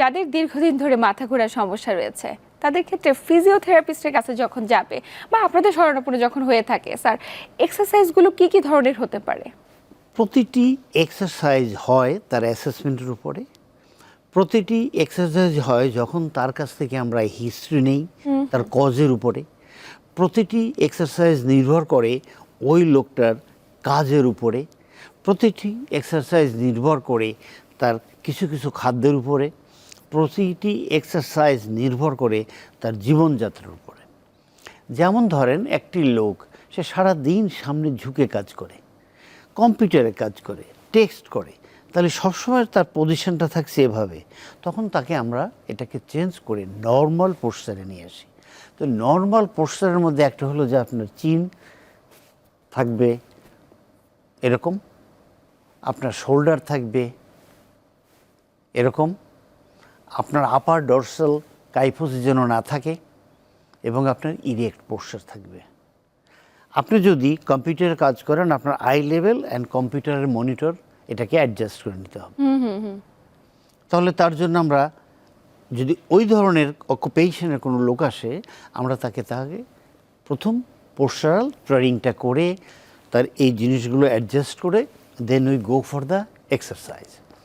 যাদের দীর্ঘদিন ধরে মাথা ঘোরার সমস্যা রয়েছে তাদের ক্ষেত্রে ফিজিওথেরাপিস্টের কাছে যখন যাবে বা আপনাদের শরণাপন্ন যখন হয়ে থাকে স্যার এক্সারসাইজগুলো কি কি ধরনের হতে পারে? প্রতিটি এক্সারসাইজ হয় তার অ্যাসেসমেন্টের উপরে। প্রতিটি এক্সারসাইজ হয় যখন তার কাছ থেকে আমরা হিস্ট্রি নেই তার কজের উপরে। প্রতিটি এক্সারসাইজ নির্ভর করে ওই লোকটার কাজের উপরে। প্রতিটি এক্সারসাইজ নির্ভর করে তার কিছু কিছু খাদ্যের উপরে। প্রতিটি এক্সারসাইজ নির্ভর করে তার জীবনযাত্রার উপরে। যেমন ধরেন, একটি লোক, সে সারা দিন সামনে ঝুঁকে কাজ করে, কম্পিউটারে কাজ করে টেক্সট করে, তাহলে সবসময় তার পজিশনটা থাকছে এভাবে। তখন তাকে আমরা এটাকে চেঞ্জ করে নর্মাল পোস্টারে নিয়ে আসি। তো নর্মাল পোস্টারের মধ্যে একটা হলো যে আপনার চিন থাকবে এরকম, আপনার শোল্ডার থাকবে এরকম আপনার আপার ডরসাল কাইফোস যেন না থাকে এবং আপনার ইরেক্ট পোস্টার থাকবে। আপনি যদি কম্পিউটারে কাজ করেন আপনার আই লেভেল অ্যান্ড কম্পিউটারের মনিটর এটাকে অ্যাডজাস্ট করে নিতে হবে। তাহলে তার জন্য আমরা যদি ওই ধরনের অকুপেশনের কোনো লোক আসে আমরা তাকে তাকে প্রথম পোস্টারাল ট্রেনিংটা করে তার এই জিনিসগুলো অ্যাডজাস্ট করে দেন we go for the exercise